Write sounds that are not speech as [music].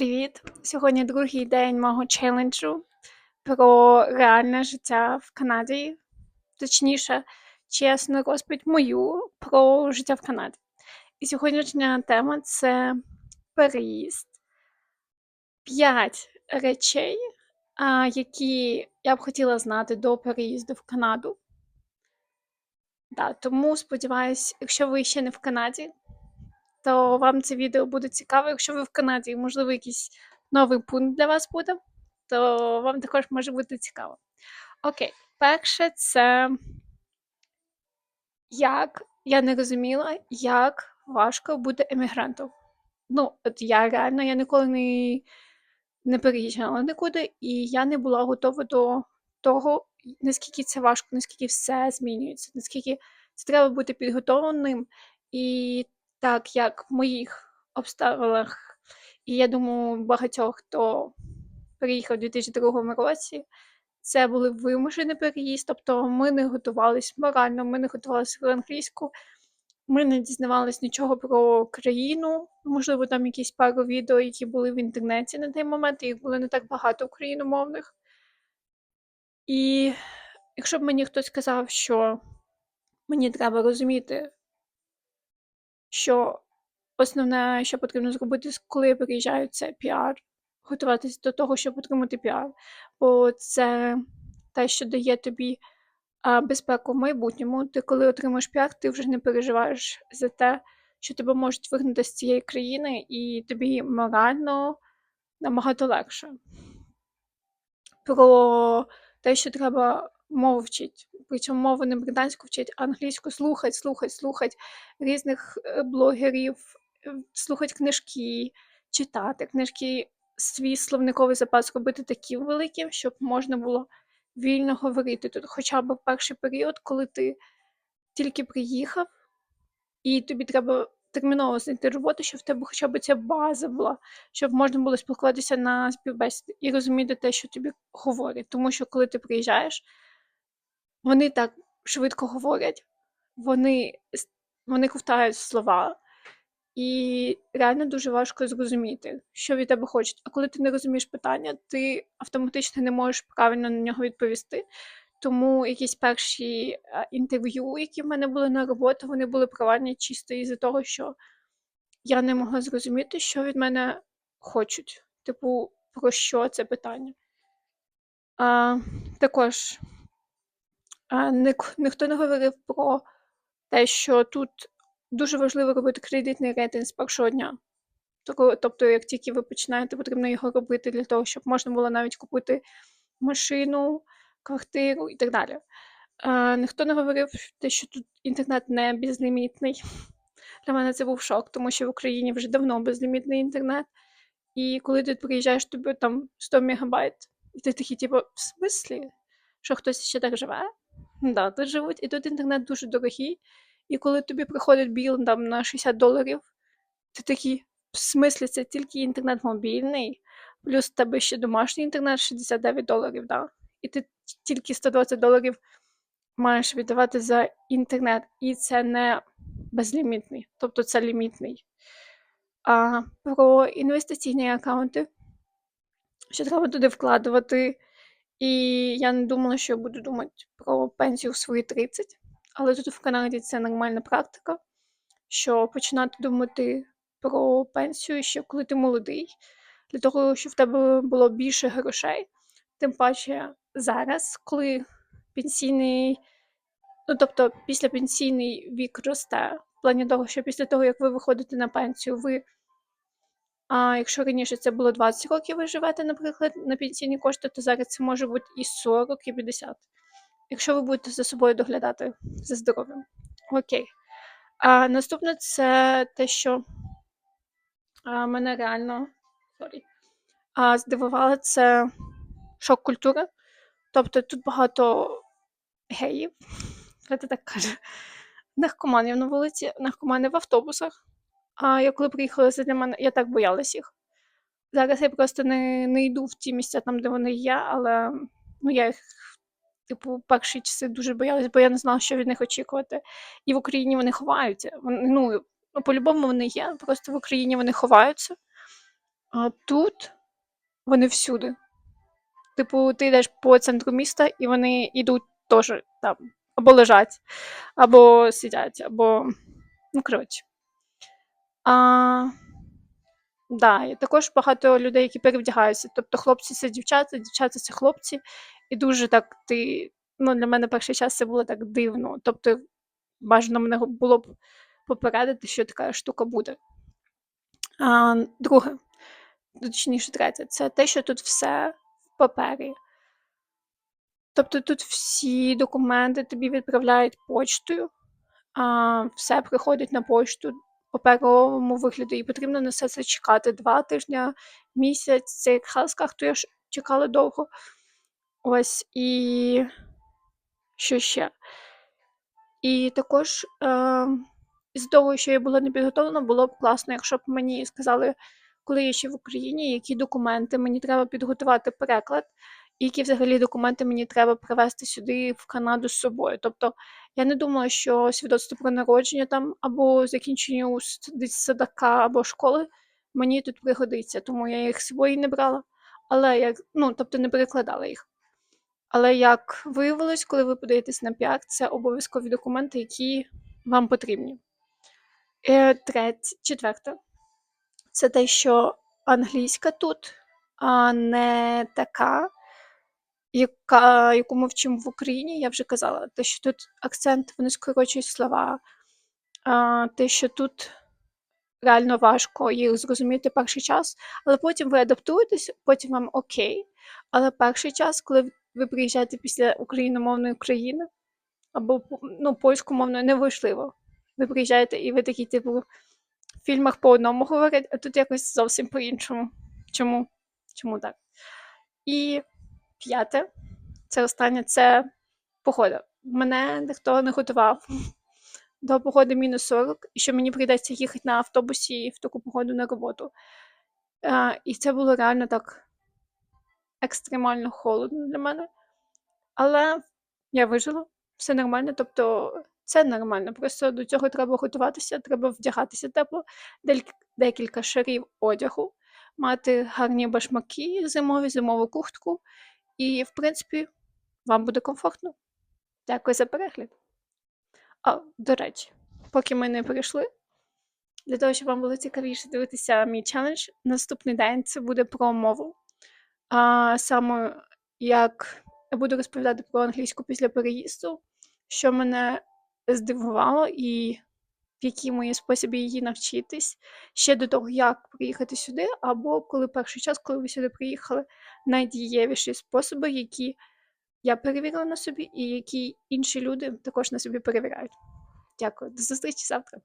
Привіт! Сьогодні другий день мого челенджу про реальне життя в Канаді. Точніше, чесну розповідь мою про життя в Канаді. І сьогоднішня тема це переїзд. П'ять речей, які я б хотіла знати до переїзду в Канаду. Да, тому сподіваюсь, якщо ви ще не в Канаді, то вам це відео буде цікаво. Якщо ви в Канаді, можливо, якийсь новий пункт для вас буде, то вам також може бути цікаво. Окей, перше, це як я не розуміла, як важко бути емігрантом. Ну, от я реально я ніколи не, не переїжджала нікуди, і я не була готова до того, наскільки це важко, наскільки все змінюється, наскільки це треба бути підготовленим. І так як в моїх обставинах, і я думаю, багатьох, хто приїхав у 2002 році, це були вимушений переїзд, тобто ми не готувалися морально, ми не готувалися в англійську, ми не дізнавалися нічого про країну. Можливо, там якісь пару відео, які були в інтернеті на той момент, їх було не так багато україномовних. І якщо б мені хтось сказав, що мені треба розуміти, що основне, що потрібно зробити, коли я переїжджаю, це піар. Готуватися до того, щоб отримати піар. Бо це те, що дає тобі безпеку в майбутньому. Ти, коли отримаєш піар, ти вже не переживаєш за те, що тебе можуть вигнати з цієї країни, і тобі морально набагато легше. Про те, що треба мову вчити. Причому мову не британську вчить, а англійську слухать, слухать, слухать різних е, блогерів, е, слухать книжки, читати книжки, свій словниковий запас робити таким великим, щоб можна було вільно говорити тут. Хоча б перший період, коли ти тільки приїхав, і тобі треба терміново знайти роботу, щоб в тебе хоча б ця база була, щоб можна було спілкуватися на співбесіді і розуміти те, що тобі говорять. Тому що коли ти приїжджаєш, вони так швидко говорять, вони вони ковтають слова, і реально дуже важко зрозуміти, що від тебе хочуть. А коли ти не розумієш питання, ти автоматично не можеш правильно на нього відповісти. Тому якісь перші інтерв'ю, які в мене були на роботу, вони були провальні чисто із-за того, що я не могла зрозуміти, що від мене хочуть. Типу, про що це питання. А, Також ніхто не говорив про те, що тут дуже важливо робити кредитний рейтинг з першого дня. Тобто, як тільки ви починаєте, потрібно його робити для того, щоб можна було навіть купити машину, квартиру і так далі. Ніхто не говорив те, що тут інтернет не безлімітний. [laughs] Для мене це був шок, тому що в Україні вже давно безлімітний інтернет. І коли ти приїжджаєш, тобі там 100 мегабайт, і ти такий, типу, в смислі, що хтось ще так живе? Да, тут живуть, і тут інтернет дуже дорогий. І коли тобі приходить біл там на 60 доларів, ти такий, в смислі, це тільки інтернет мобільний, плюс в тебе ще домашній інтернет 69 доларів, да? і ти тільки 120 доларів маєш віддавати за інтернет, і це не безлімітний, тобто це лімітний. А про інвестиційні аккаунти, що треба туди вкладувати. І я не думала, що я буду думати про пенсію в свої 30, але тут в Канаді це нормальна практика, що починати думати про пенсію ще коли ти молодий, для того, щоб в тебе було більше грошей. Тим паче зараз, коли пенсійний, ну тобто після пенсійний вік росте, в плані того, що після того, як ви виходите на пенсію, ви а якщо раніше це було 20 років, ви живете, наприклад, на пенсійні кошти, то зараз це може бути і 40, і 50. Якщо ви будете за собою доглядати за здоров'ям. Окей. А наступне це те, що а, мене реально sorry, а, здивувало, це шок культури. Тобто тут багато геїв, я так кажу, наркоманів на вулиці, наркомани в автобусах. А я коли приїхала, для мене, я так боялась їх. Зараз я просто не не йду в ті місця там, де вони є, але ну, я їх, типу, перші часи дуже боялась, бо я не знала, що від них очікувати. І в Україні вони ховаються. Вони, ну, ну, по-любому вони є, просто в Україні вони ховаються. А тут вони всюди. Типу, ти йдеш по центру міста, і вони йдуть теж там. Або лежать, або сидять, або. Ну, коротше. А, да, і також багато людей, які перевдягаються. Тобто хлопці це дівчата, дівчата це хлопці. І дуже так ти. Ну, для мене перший час це було так дивно. Тобто, бажано мене було б попередити, що така штука буде. А, друге, точніше, третє, це те, що тут все в папері. Тобто тут всі документи тобі відправляють почтою, а все приходить на пошту паперовому вигляді, і потрібно на все це чекати два тижні, місяць. Це якраз карту я ж чекала довго. Ось і що ще? І також е, з того, що я була не підготовлена, було б класно, якщо б мені сказали, коли я ще в Україні, які документи мені треба підготувати переклад, які взагалі документи мені треба привезти сюди в Канаду з собою. Тобто я не думала, що свідоцтво про народження там або закінчення садака або школи мені тут пригодиться, тому я їх з собою не брала. Але як, ну, тобто не перекладала їх. Але як виявилось, коли ви подаєтесь на піар, це обов'язкові документи, які вам потрібні. Е, Третє, четверте, це те, що англійська тут а не така, яка, яку ми вчимо в Україні. Я вже казала, те, що тут акцент, вони скорочують слова, а, те, що тут реально важко їх зрозуміти перший час, але потім ви адаптуєтесь, потім вам окей. Але перший час, коли ви приїжджаєте після україномовної країни або ну, польськомовної, неважливо. Ви приїжджаєте і ви такі, типу, в фільмах по одному говорять, а тут якось зовсім по-іншому. Чому? Чому так? І п'яте, це останнє це погода. Мене ніхто не готував [laughs] до погоди мінус 40, і що мені прийдеться їхати на автобусі в таку погоду на роботу. А, і це було реально так екстремально холодно для мене. Але я вижила, все нормально. Тобто, це нормально. Просто до цього треба готуватися, треба вдягатися тепло, декілька шарів одягу, мати гарні башмаки зимові, зимову куртку. І, в принципі, вам буде комфортно. Дякую за перегляд. А, до речі, поки ми не перейшли, для того, щоб вам було цікавіше дивитися мій челендж, наступний день це буде про мову. А саме як я буду розповідати про англійську після переїзду, що мене здивувало, і в який мої спосіб її навчитись ще до того, як приїхати сюди, або коли перший час, коли ви сюди приїхали, найдієвіші способи, які я перевірила на собі, і які інші люди також на собі перевіряють. Дякую, до зустрічі завтра.